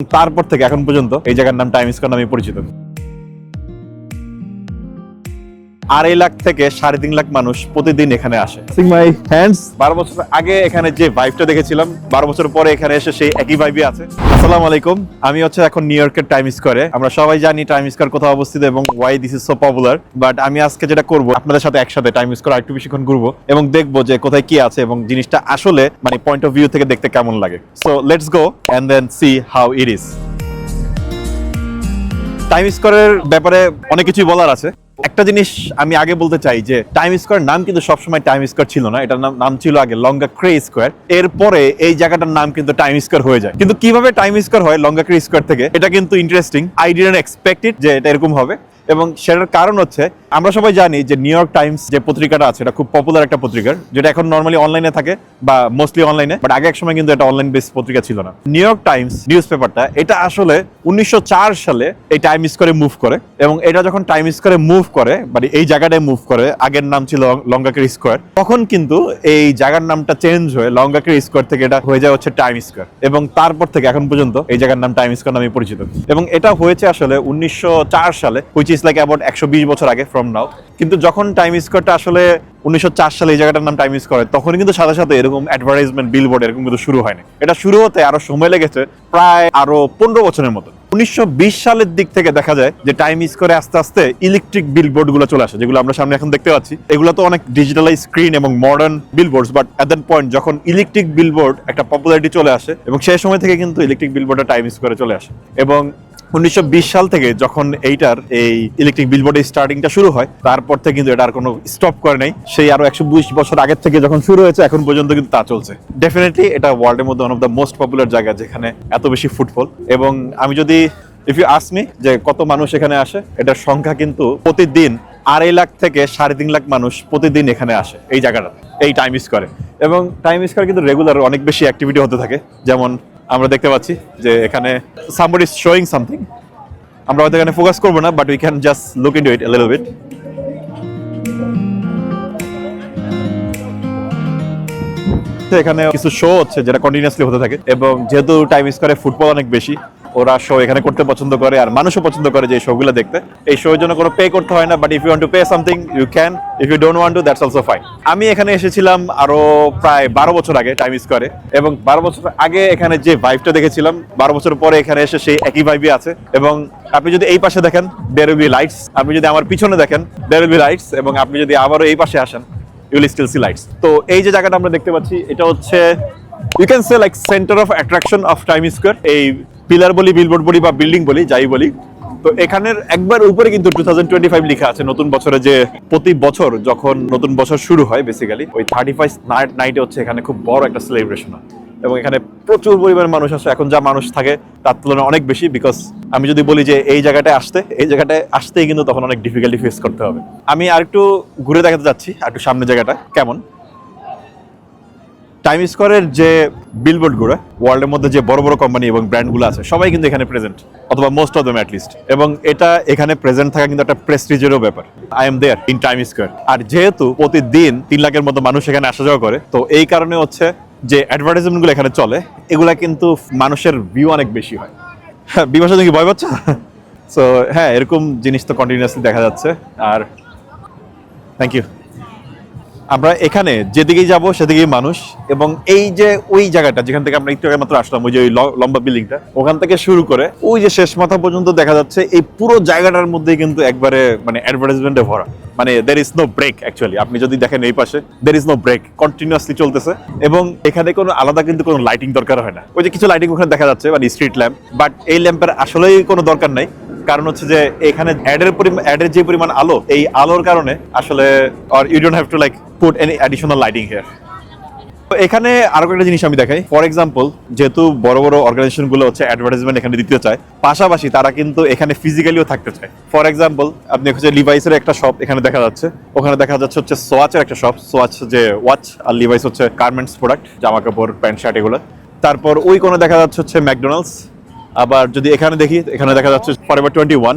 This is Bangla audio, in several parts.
তারপর থেকে এখন পর্যন্ত এই জায়গার নাম টাইম স্কোয়ার নামে পরিচিত। আড়াই লাখ থেকে সাড়ে তিন লাখ মানুষ প্রতিদিন এখানে আসে। মাই হ্যান্ডস বারো বছর আগে এখানে যে ভাইবটা দেখেছিলাম বারো বছর পরে এখানে এসে সেই একই ভাইবই আছে। আসসালামু আলাইকুম। আমি হচ্ছে এখন নিউ ইয়র্কের টাইম স্কোয়ারে আমরা সবাই জানি টাইম স্কোয়ার কোথাও অবস্থিত এবং why this is so popular but আমি আজকে যেটা করব, আপনাদের সাথে একসাথে টাইম স্কোয়ার আরেকটু বেশিক্ষণ ঘুরবো এবং দেখব যে কোথায় কি আছে এবং জিনিসটা আসলে মানে পয়েন্ট অফ ভিউ থেকে দেখতে কেমন লাগে। So let's go and then see how it is time স্কোয়ারের ব্যাপারে অনেক কিছুই বলার আছে। একটা জিনিস আমি আগে বলতে চাই যে টাইম স্কোয়ার নাম কিন্তু সবসময় টাইম স্কোয়ার ছিল না এটার নাম ছিল আগে লঙ্গা ক্রে স্কোয়ার এরপরে এই জায়গাটার নাম কিন্তু টাইম স্কোয়ার হয়ে যায়। কিন্তু কীভাবে টাইম স্কোয়ার হয় লঙ্গা ক্রে স্কোয়ার থেকে? এটা কিন্তু ইন্টারেস্টিং আই ডিডেন্ট এক্সপেক্টেড যে এটা এরকম হবে। এবং সেটার কারণ হচ্ছে, আমরা সবাই জানি যে নিউ ইয়র্ক টাইমস যে পত্রিকাটা আছে, এটা খুব পপুলার একটা পত্রিকার, যেটা এখন নর্মালি অনলাইনে থাকে বা মোস্টলি অনলাইনে বাট আগে এক সময় কিন্তু এটা অনলাইন বেস পত্রিকা ছিল না। নিউ ইয়র্ক টাইমস নিউজ পেপারটা এটা আসলে উনিশশো চার সালে এই টাইম স্কোয়ারে মুভ করে এবং এটা যখন টাইম স্কোয়ারে মুভ করে মানে এই জায়গাটায় মুভ করে, আগের নাম ছিল লঙ্গাকের স্কোয়ার তখন কিন্তু এই জায়গার নামটা চেঞ্জ হয়ে লঙ্গাকের স্কোয়ার থেকে এটা হয়ে যায় হচ্ছে টাইম স্কোয়ার এবং তারপর থেকে এখন পর্যন্ত এই জায়গার নাম টাইম স্কোয়ার নামে পরিচিত। এবং এটা হয়েছে আসলে উনিশশো চার সালে হুইচ ইজ লাইক অ্যাবাউট একশো বিশ বছর আগে ফ্রম নাও কিন্তু যখন টাইম স্কোয়ারটা আসলে উনিশশো চার সালে এই জায়গাটার নাম টাইম স্কোয়ার তখন কিন্তু সাথে সাথে এরকম অ্যাডভার্টাইজমেন্ট বিলবোর্ড এরকম কিন্তু শুরু হয়নি। এটা শুরু হতে আরও সময় লেগেছে, প্রায় আরও পনেরো বছরের মতো উনিশশো বিশ সালের দিক থেকে দেখা যায় যে টাইম ইস করে আস্তে আস্তে ইলেকট্রিক বিলবোর্ডগুলো চলে আসে, যেগুলো আমরা সামনে এখন দেখতে পাচ্ছি। এগুলো তো অনেক ডিজিটালাইজ স্ক্রিন এবং modern bill billboards but at that point যখন ইলেকট্রিক বিল বোর্ড একটা পপুলারিটি চলে আসে, এবং সেই সময় থেকে কিন্তু ইলেকট্রিক বিল বিলবোর্ডটা টাইম করে চলে আসে। এবং উনিশশো বিশ সাল থেকে যখন এইটার এই ইলেকট্রিক বিলবোর্ডের স্টার্টিংটা শুরু হয়, তারপর থেকে কিন্তু এটা আর কোনো স্টপ করে নাই। সেই আরও একশো বিশ বছর আগের থেকে যখন শুরু হয়েছে, এখন পর্যন্ত কিন্তু তা চলছে। ডেফিনেটলি এটা ওয়ার্ল্ডের মধ্যে one of the most popular জায়গা যেখানে এত বেশি ফুটবল এবং আমি যদি ইফ ইউ আসমি যে কত মানুষ এখানে আসে, এটার সংখ্যা কিন্তু প্রতিদিন আড়াই লাখ থেকে সাড়ে তিন লাখ মানুষ প্রতিদিন এখানে আসে এই জায়গাটা, এই টাইম স্কোয়ারে এবং টাইম স্কোয়ার কিন্তু রেগুলার অনেক বেশি অ্যাক্টিভিটি হতে থাকে, যেমন আমরা দেখতে পাচ্ছি যে এখানে সামবডি ইজ শোয়িং সামথিং আমরা হয়তো এখানে ফোকাস করব না but we can just look in to it little bit এখানে কিছু শো হচ্ছে যেটা কন্টিনিউসলি হতে থাকে, এবং যেহেতু টাইম স্কোয়ারে ফুটবল অনেক বেশি ওরা শো এখানে করতে পছন্দ করে আর মানুষও পছন্দ করে যে শোগুলো দেখতে। এই শোর জন্য কোনো পে করতে হয় না but if you want to pay something you can if you don't want to that's also fine আমি এখানে এসেছিলাম আরও প্রায় বারো বছর আগে টাইম স্কোয়ারে এবং বারো বছর আগে এখানে যে ভাইবটা দেখেছিলাম, বারো বছর পরে এখানে এসে সেই একই ভাইবই আছে। এবং আপনি যদি এই পাশে দেখেন দের বি লাইটস আপনি যদি আমার পিছনে দেখেন দের বি লাইটস এবং আপনি যদি আবারও এই পাশে আসেন ইউল স্টিল সি লাইটস তো এই যে জায়গাটা আমরা দেখতে পাচ্ছি, এটা হচ্ছে you can say like centre of attraction of Time Square এই পিলার বলি বিলবোর্ড বলি বা বিল্ডিং বলি, যাই বলি। তো এখানের একবার উপরে কিন্তু টু থাউজেন্ড টোয়েন্টি আছে নতুন বছরে যে প্রতি বছর যখন নতুন বছর শুরু হয় বেসিক্যালি ওই থার্টি ফাইভ নাইট নাইটে হচ্ছে এখানে খুব বড় একটা সেলিব্রেশন হয়। এবং এখানে প্রচুর পরিমাণ মানুষ আসে। এখন যা মানুষ থাকে, তার তুলনায় অনেক বেশি বিকজ আমি যদি বলি যে এই জায়গাটায় আসতে, এই জায়গাটায় আসতেই কিন্তু তখন অনেক ডিফিকাল্টি ফেস করতে হবে। আমি আরেকটু ঘুরে দেখাতে যাচ্ছি আর একটু সামনে জায়গাটা কেমন? টাইম স্কোয়ারের যে বিলবোর্ডগুলো ওয়ার্ল্ডের মধ্যে যে বড় বড় কোম্পানি এবং ব্র্যান্ডগুলো আছে, সবাই কিন্তু এখানে প্রেজেন্ট অথবা মোস্ট অফ দেম অ্যাটলিস্ট এবং এটা এখানে প্রেজেন্ট থাকা কিন্তু একটা প্রেস্টিজেরও ব্যাপার। I am there in Time Square আর যেহেতু প্রতিদিন তিন লাখের মতো মানুষ এখানে আসা যাওয়া করে, তো এই কারণে হচ্ছে যে অ্যাডভার্টাইজমেন্টগুলো এখানে চলে, এগুলা কিন্তু মানুষের ভিউ অনেক বেশি হয়। হ্যাঁ বিভাষা, তুমি ভয় পাচ্ছ? সো হ্যাঁ এরকম জিনিস তো কন্টিনিউয়াসলি দেখা যাচ্ছে। আর থ্যাংক ইউ আমরা এখানে যেদিকেই যাব, সেদিকেই মানুষ। এবং এই যে ওই জায়গাটা, যেখান থেকে আমরা একটু মাত্র আসলাম, ওই যে ওই লম্বা বিল্ডিংটা, ওখান থেকে শুরু করে ওই যে শেষ মাথা পর্যন্ত দেখা যাচ্ছে, এই পুরো জায়গাটার মধ্যে কিন্তু একবারে মানে অ্যাডভার্টাইজমেন্টে ভরা। মানে there is no break actually আপনি যদি দেখেন এই পাশে there is no break continuously চলতেছে। এবং এখানে কোনো আলাদা কিন্তু কোনো লাইটিং দরকার হয় না। ওই যে কিছু লাইটিং ওখানে দেখা যাচ্ছে মানে স্ট্রিট ল্যাম্প বাট এই ল্যাম্পের আসলেই কোনো দরকার নাই। কারণ হচ্ছে যে, এখানে অ্যাডের পরিমাণ অ্যাডের যে পরিমাণ আলো, এই আলোর কারণে আসলে আর you don't have to like put any additional lighting here এখানে আরও একটা জিনিস আমি দেখাই। ফর এক্সাম্পল যেহেতু বড় বড় অর্গানাইজেশনগুলো হচ্ছে অ্যাডভার্টাইজমেন্ট এখানে দিতে চায়, পাশাপাশি তারা কিন্তু এখানে ফিজিক্যালিও থাকতে চায়। ফর এক্সাম্পল আপনি হচ্ছে লিভাইসের একটা শপ এখানে দেখা যাচ্ছে। ওখানে দেখা যাচ্ছে হচ্ছে সোয়াচের একটা শপ সোয়াচ যে ওয়াচ আর লিভাইস হচ্ছে গার্মেন্টস প্রোডাক্ট জামা কাপড় প্যান্ট শার্ট এগুলো। তারপর ওই কোনো দেখা যাচ্ছে হচ্ছে ম্যাকডোনাল্ডস আবার যদি এখানে দেখি, এখানে দেখা যাচ্ছে ফর এভার টোয়েন্টি ওয়ান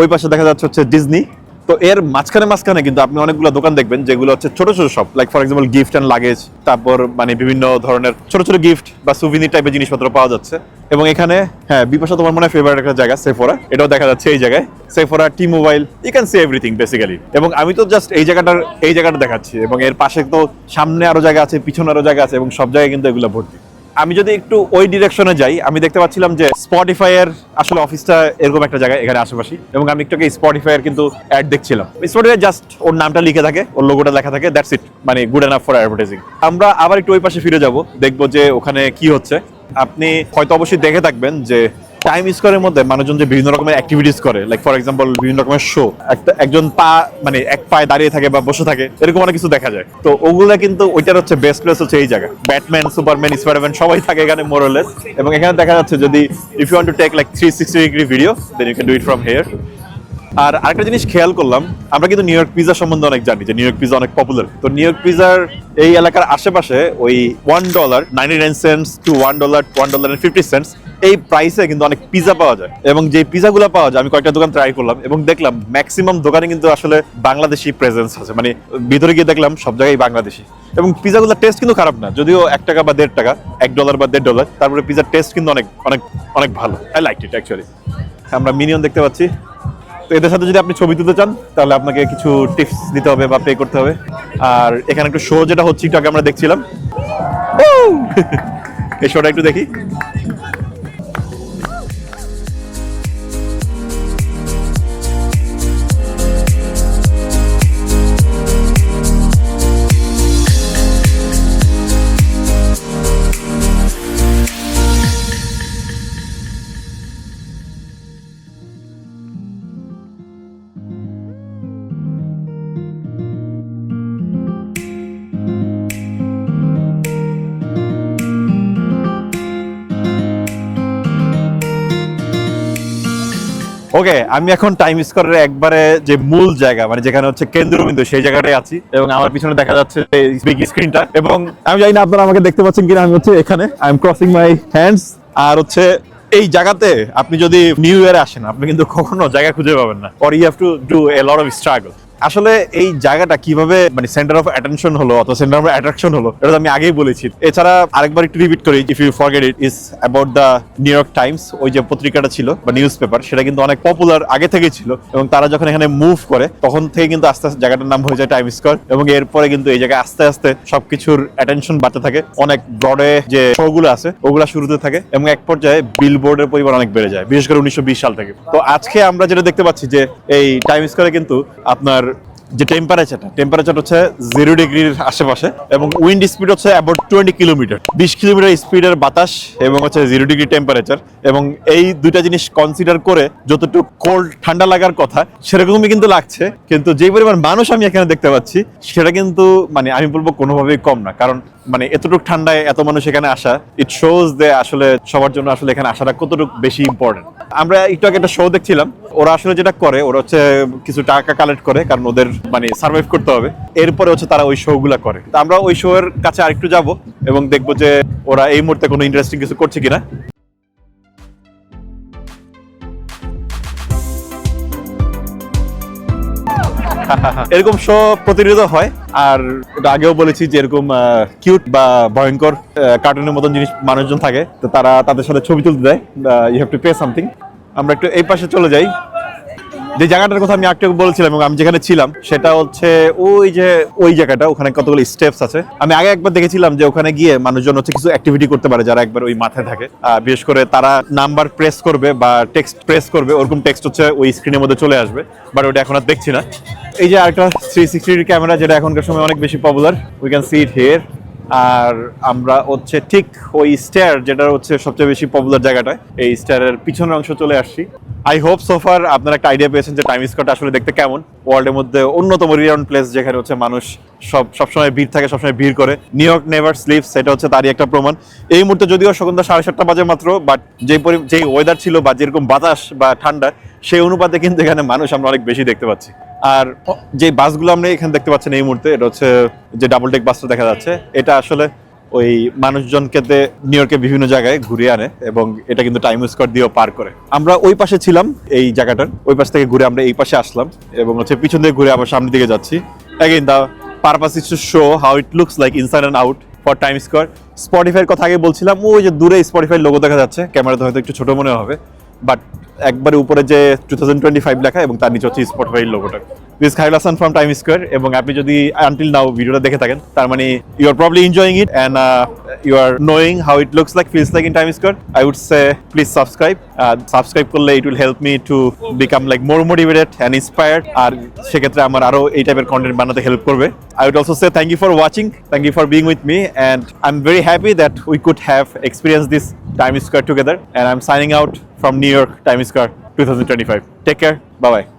ওই পাশে দেখা যাচ্ছে হচ্ছে ডিজনি তো এর মাঝখানে মাঝখানে কিন্তু আপনি অনেকগুলো দোকান দেখবেন যেগুলো হচ্ছে ছোট ছোট shop like for example gift and luggage তারপর মানে বিভিন্ন ধরনের ছোট ছোট গিফট বা সুভিনির টাইপের জিনিসপত্র পাওয়া যাচ্ছে। এবং এখানে হ্যাঁ বিপাশা তোমার মনে হয় ফেভারিট একটা জায়গা সেফোরা এটাও দেখা যাচ্ছে এই জায়গায়। Sephora T mobile you can see everything basically এবং আমি তো জাস্ট এই জায়গাটার, এই জায়গাটা দেখাচ্ছি। এবং এর পাশে তো সামনে আরও জায়গা আছে, পিছনে আরও জায়গা আছে, এবং সব জায়গায় কিন্তু এগুলো ভর্তি। আমি যদি একটু ওই ডিরেকশনে যাই, আমি দেখতে পাচ্ছিলাম যে স্পটিফাই এর আসলে অফিসটা এরকম একটা জায়গায় এখানে আশেপাশে, এবং আমি একটু স্পটিফাই এর কিন্তু অ্যাড দেখছিলাম। স্পটিফাই জাস্ট ওর নামটা লিখে থাকে, ওর লোগোটা লেখা থাকে দ্যাটস ইট মানে গুড এনাফ ফর অ্যাডভার্টাইজিং আমরা আবার একটু ওই পাশে ফিরে যাব, দেখব যে ওখানে কি হচ্ছে। আপনি হয়তো অবশ্যই দেখে থাকবেন যে টাইম স্কোয়ারের মধ্যে মানুষজন যে বিভিন্ন রকমের অ্যাক্টিভিটিস করে লাইক ফর এক্সাম্পল বিভিন্ন রকমের শো একটা, একজন পা মানে এক পায়ে দাঁড়িয়ে থাকে বা বসে থাকে, এরকম অনেক কিছু দেখা যায়। তো ওগুলো কিন্তু ওইটার হচ্ছে বেস্ট প্লেস হচ্ছে এই জায়গা। ব্যাটম্যান সুপারম্যান স্পাইডারম্যান সবাই থাকে এখানে মোরলেস এবং এখানে দেখা যাচ্ছে যদি if you want to take like three sixty degree video then you can do it from here আর আরেকটা জিনিস খেয়াল করলাম, আমরা কিন্তু নিউ ইয়র্ক পিজা সম্বন্ধে অনেক জানি যে নিউ ইয়র্ক পিজা অনেক পপুলার তো নিউ ইয়র্ক পিজার এই এলাকার আশেপাশে ওই one dollar ninety nine cents to one dollar one dollar fifty cents এই প্রাইসে কিন্তু অনেক পিজা পাওয়া যায়। এবং যে পিজাগুলো পাওয়া যায়, আমি কয়েকটা দোকান ট্রাই করলাম এবং দেখলাম ম্যাক্সিমাম দোকানে কিন্তু আসলে বাংলাদেশি প্রেজেন্স আছে। মানে ভিতরে গিয়ে দেখলাম সব জায়গায় বাংলাদেশি। এবং পিজাগুলোর টেস্ট কিন্তু খারাপ না, যদিও এক টাকা বা দেড় টাকা, এক ডলার বা দেড় ডলার তারপরে পিজার টেস্ট কিন্তু অনেক অনেক অনেক ভালো। আই লাইক ইট অ্যাকচুয়ালি আমরা মিনিয়ন দেখতে পাচ্ছি। তো এদের সাথে যদি আপনি ছবি তুলতে চান, তাহলে আপনাকে কিছু টিপস দিতে হবে বা পে করতে হবে। আর এখানে একটু শো যেটা হচ্ছে, একটু আগে আমরা দেখছিলাম। এই শোটা একটু দেখি। ওকে আমি এখন টাইম স্কোয়ারের একবারে যে মূল জায়গা মানে যেখানে হচ্ছে কেন্দ্রবিন্দু, সেই জায়গাটায় আছি এবং আমার পিছনে দেখা যাচ্ছে বিগ স্ক্রিনটা এবং আমি জানি না আপনারা আমাকে দেখতে পাচ্ছেন কিনা, আমি হচ্ছে এখানে I am crossing my hands আর হচ্ছে এই জায়গাতে আপনি যদি নিউ ইয়ারে আসেন, আপনি কিন্তু কখনো জায়গা খুঁজে পাবেন না or you have to do a lot of struggle আসলে এই জায়গাটা কীভাবে মানে সেন্টার অফ অ্যাটেনশন হলো অথবা সেন্টার অফ অ্যাট্রাকশন হলো, এটা আমি আগেই বলেছি। এছাড়া আরেকবার একটু রিপিট করি if you forget it is about the New York Times ওই যে পত্রিকাটা ছিল, বা নিউজ পেপার সেটা কিন্তু অনেক পপুলার আগে থেকেই ছিল, এবং তারা যখন এখানে মুভ করে, তখন থেকে কিন্তু আস্তে আস্তে জায়গাটার নাম হয়ে যায় টাইম স্কোয়ার এবং এরপরে কিন্তু এই জায়গায় আস্তে আস্তে সবকিছুর অ্যাটেনশন বাড়তে থাকে। অনেক ব্রডে যে শোগুলো আছে, ওগুলো শুরুতে থাকে, এবং এক পর্যায়ে বিলবোর্ডের পরিমাণ অনেক বেড়ে যায়, বিশেষ করে উনিশশো বিশ সাল থেকে। তো আজকে আমরা যেটা দেখতে পাচ্ছি যে, এই টাইম স্কোয়ারে কিন্তু আপনার যে টেম্পারেচারটা টেম্পারেচার হচ্ছে জিরো ডিগ্রির আশেপাশে এবং উইন্ড স্পিড হচ্ছে অ্যাবাউট টোয়েন্টি কিলোমিটার বিশ কিলোমিটার স্পিডের বাতাস এবং হচ্ছে জিরো ডিগ্রি টেম্পারেচার এবং এই দুইটা জিনিস কনসিডার করে যতটুকু কোল্ড ঠান্ডা লাগার কথা, সেরকমই কিন্তু লাগছে। কিন্তু যে পরিমাণ মানুষ আমি এখানে দেখতে পাচ্ছি, সেটা কিন্তু মানে আমি বলব কোনোভাবেই কম না। কারণ মানে এতটুকু ঠান্ডায় এত মানুষ এখানে আসা ইট শোজ দে আসলে সবার জন্য আসলে এখানে আসাটা কতটুকু বেশি ইম্পর্টেন্ট আমরা একটু আগে একটা শো দেখছিলাম। ওরা আসলে যেটা করে, ওরা হচ্ছে কিছু টাকা কালেক্ট করে, কারণ ওদের মানে সার্ভাইভ করতে হবে। এরপরে হচ্ছে তারা ওই শো গুলা করে। তো আমরা ওই শো এর কাছে আরেকটু যাব এবং দেখব যে ওরা এই মুহূর্তে কোনো ইন্টারেস্টিং কিছু করছে কিনা। এরকম শো প্রতিনিয়ত হয়, আর আগেও বলেছি যে এরকম কিউট বা ভয়ঙ্কর কার্টুনের মতন জিনিস মানুষজন থাকে, তো তারা তাদের সাথে ছবি তুলতে দেয় you have to pay something আমরা একটু এই পাশে চলে যাই। যে জায়গাটার কথা আমি একটু বলেছিলাম এবং আমি যেখানে ছিলাম, সেটা হচ্ছে ওই যে, ওই জায়গাটা, ওখানে কতগুলো স্টেপস আছে। আমি আগে একবার দেখেছিলাম যে ওখানে গিয়ে মানুষজন হচ্ছে কিছু অ্যাক্টিভিটি করতে পারে যারা একবার ওই মাথায় থাকে। বিশেষ করে তারা নাম্বার প্রেস করবে বা টেক্সট প্রেস করবে, ওরকম টেক্সট হচ্ছে ওই স্ক্রিনের মধ্যে চলে আসবে বাট ওটা এখন আর দেখছি না। এই যে আরেকটা থ্রি সিক্সটি ক্যামেরা যেটা এখনকার সময় অনেক বেশি popular we can see it here আর আমরা হচ্ছে ঠিক ওই স্টার যেটা হচ্ছে সবচেয়ে বেশি পপুলার জায়গাটায়, এই স্টারের পিছনের অংশ চলে আসছি। আই হোপ সোফার আপনারা একটা আইডিয়া পেয়েছেন যে টাইম স্কোয়ারটা আসলে দেখতে কেমন। ওয়ার্ল্ডের মধ্যে অন্যতম রিয়াউন্ড প্লেস যেখানে হচ্ছে মানুষ সব, সবসময় ভিড় থাকে, সবসময় ভিড় করে। নিউ ইয়র্ক নেভার স্লিপ সেটা হচ্ছে তারই একটা প্রমাণ। এই মুহূর্তে যদিও সন্ধ্যা সাড়ে সাতটা বাজে মাত্র বাট যে যেই ওয়েদার ছিল বা যেরকম বাতাস বা ঠান্ডা, সেই অনুপাতে কিন্তু এখানে মানুষ আমরা অনেক বেশি দেখতে পাচ্ছি। আর যে বাসগুলো আমরা এখানে দেখতে পাচ্ছেন এই মুহূর্তে, এটা হচ্ছে যে ডাবল টেক বাসটা দেখা যাচ্ছে। এটা আসলে ওই মানুষজনকে নিউ ইয়র্কে বিভিন্ন জায়গায় ঘুরিয়ে আনে এবং এটা কিন্তু টাইম স্কোয়ার দিয়েও পার করে। আমরা ওই পাশে ছিলাম এই জায়গাটার, ওই পাশ থেকে ঘুরে আমরা এই পাশে আসলাম এবং হচ্ছে পিছন থেকে ঘুরে আবার সামনের দিকে যাচ্ছি। Again the purpose is to show how it looks like inside and out for Time Square স্পটিফাইয়ের কথা আগে বলছিলাম, ওই যে দূরে স্পটিফাই লোগো দেখা যাচ্ছে ক্যামেরাতে হয়তো একটু ছোট মনে হবে বাট একবারে উপরে যে টু থাউজেন্ড টোয়েন্টি ফাইভ লেখা এবং তার নিচে হচ্ছে স্পটিফাই লোগোটা দিস খাইল হাসান ফ্রম টাইম স্কোয়ার এবং আপনি যদি আনটিল নাও ভিডিওটা দেখে থাকেন, তার মানে you are probably enjoying it and you are knowing how it looks like feels like in Time Square I would say please subscribe subscribe করলে it will help me to become like more motivated and inspired আর সেক্ষেত্রে আমার আরও এই টাইপের কন্টেন্ট বানাতে হেল্প করবে I would also say thank you for watching thank you for being with me and I am very happy that we could have experience this Time Square together and I am signing out from New York, Times Square 2025. Take care. Bye bye.